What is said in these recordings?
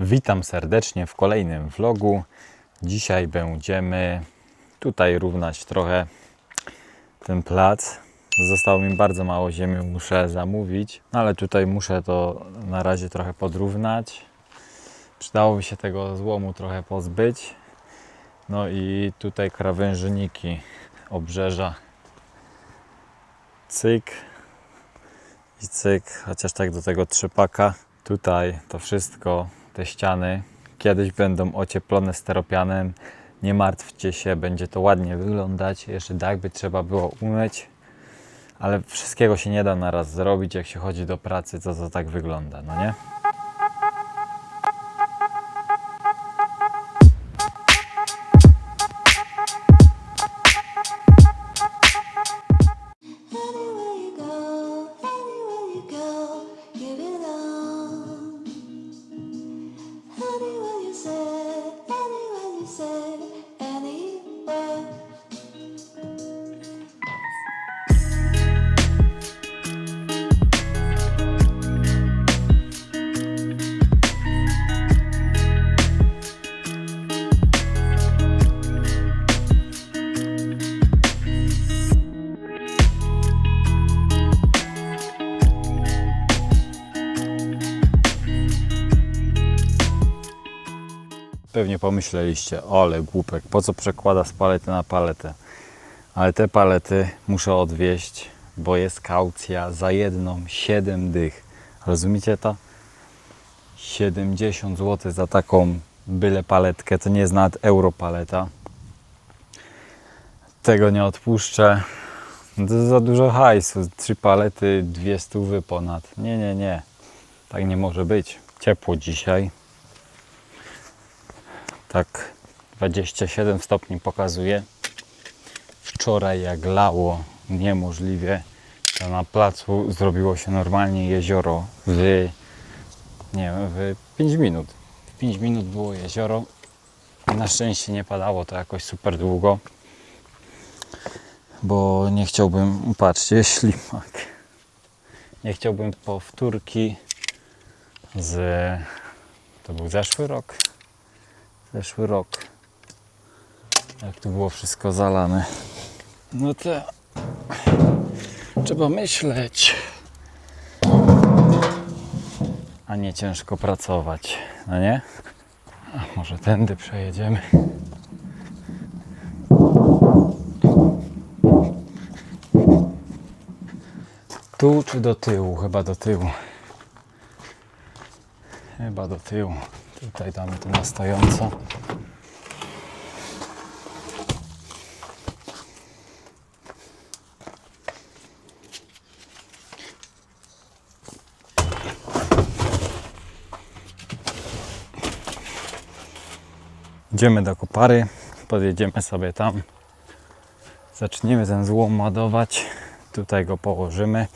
Witam serdecznie w kolejnym vlogu. Dzisiaj będziemy tutaj równać trochę ten plac. Zostało mi bardzo mało ziemi, muszę zamówić, no ale tutaj muszę to na razie trochę podrównać. Przydałoby się tego złomu trochę pozbyć. No i tutaj krawężniki obrzeża. Cyk i cyk, chociaż tak do tego trzypaka. Tutaj to wszystko, te ściany kiedyś będą ocieplone steropianem. Nie martwcie się, będzie to ładnie wyglądać. Jeszcze dach by trzeba było umyć, ale wszystkiego się nie da na raz zrobić. Jak się chodzi do pracy, to to tak wygląda, no nie? Pewnie pomyśleliście, ole głupek, po co przekłada z palety na paletę? Ale te palety muszę odwieźć, bo jest kaucja za jedną 7 dych. Rozumiecie to? 70 zł za taką byle paletkę, to nie jest nawet euro paleta. Tego nie odpuszczę. To za dużo hajsu. Trzy palety, dwie stówy ponad. Nie, nie, nie. Tak nie może być. Ciepło dzisiaj tak 27 stopni pokazuje. Wczoraj jak lało niemożliwie, to na placu zrobiło się normalnie jezioro w nie wiem, w 5 minut. W 5 minut było jezioro. Na szczęście nie padało to jakoś super długo. Bo nie chciałbym, patrzcie, ślimak. Nie chciałbym powtórki z to był zeszły rok zeszły rok. Jak tu było wszystko zalane. No to trzeba myśleć. A nie ciężko pracować, no nie? A może tędy przejedziemy. Tu czy do tyłu? Chyba do tyłu. Chyba do tyłu. Tutaj damy to na stojąco. Idziemy do kopary, podjedziemy sobie tam. Zaczniemy ten złom ładować. Tutaj go położymy.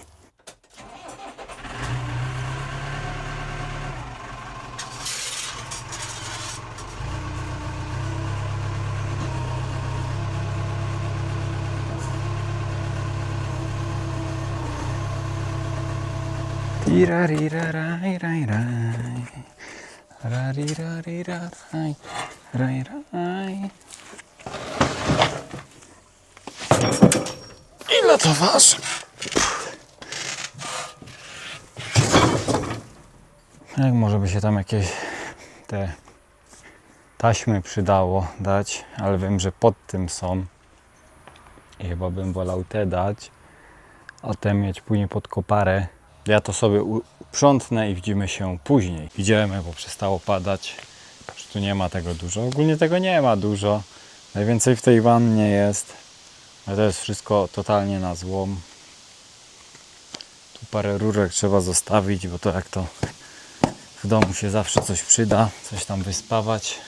Ile to waży? Jak może by się tam jakieś te taśmy przydało dać, ale wiem, że pod tym są. I chyba bym wolał te dać, a te mieć później pod koparę. Ja to sobie uprzątnę i widzimy się później. Idziemy, bo przestało padać. Tu nie ma tego dużo. Ogólnie tego nie ma dużo. Najwięcej w tej wannie jest. Ale to jest wszystko totalnie na złom. Tu parę rurek trzeba zostawić, bo to jak to w domu się zawsze coś przyda, coś tam wyspawać.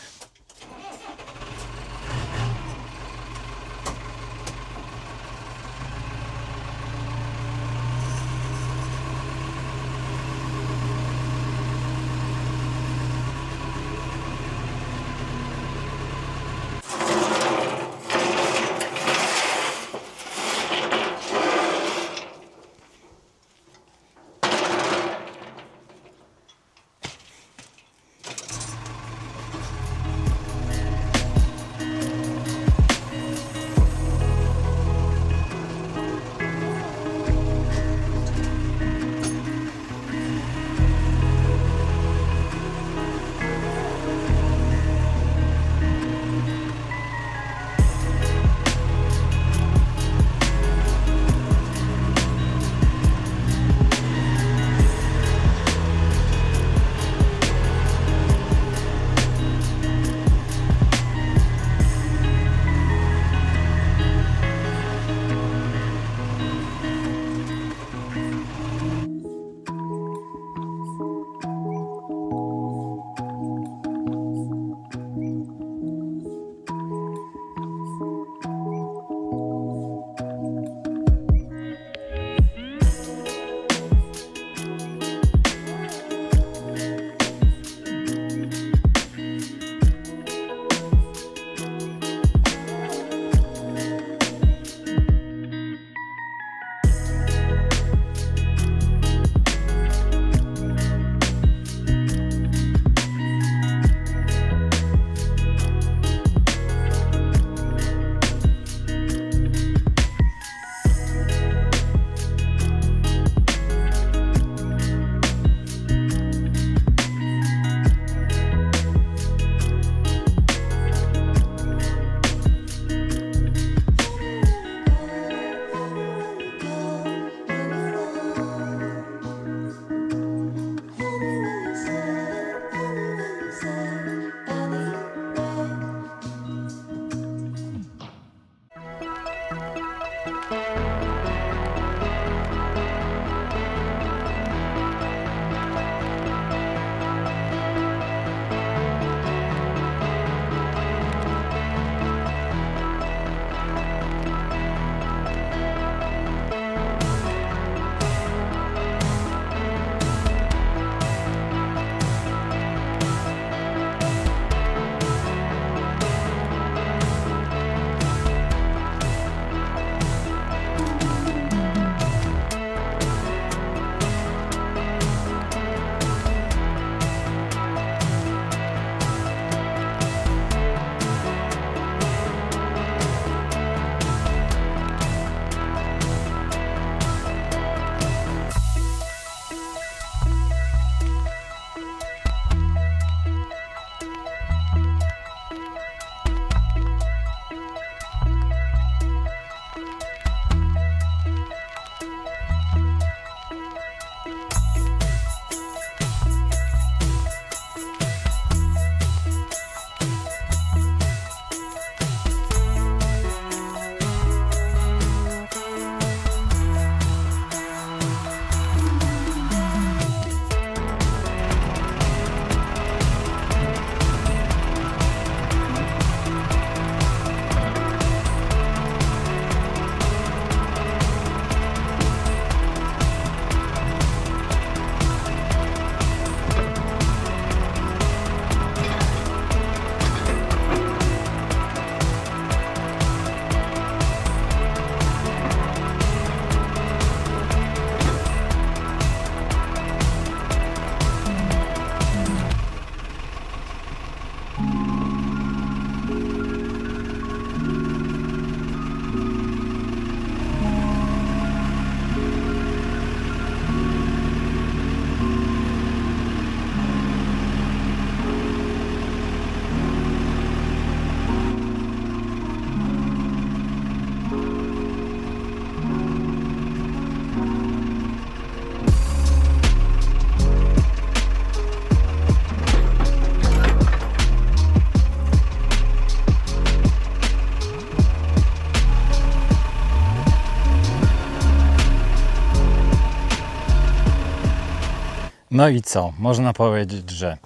No i co? Można powiedzieć, że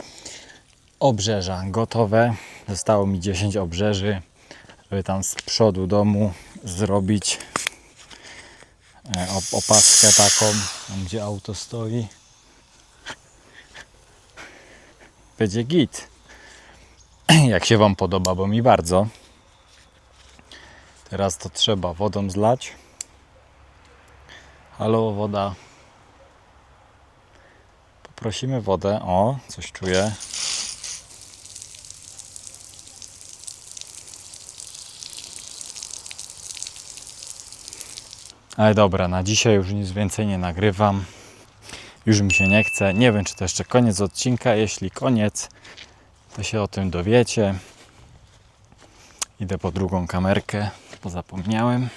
obrzeża gotowe. Zostało mi 10 obrzeży, żeby tam z przodu domu zrobić e, op- opaskę taką, gdzie auto stoi. Będzie git. Jak się Wam podoba, bo mi bardzo. Teraz to trzeba wodą zlać. Halo, woda. Poprosimy wodę. O, coś czuję. Ale dobra, na dzisiaj już nic więcej nie nagrywam. Już mi się nie chce. Nie wiem, czy to jeszcze koniec odcinka. Jeśli koniec, to się o tym dowiecie. Idę po drugą kamerkę, bo zapomniałem.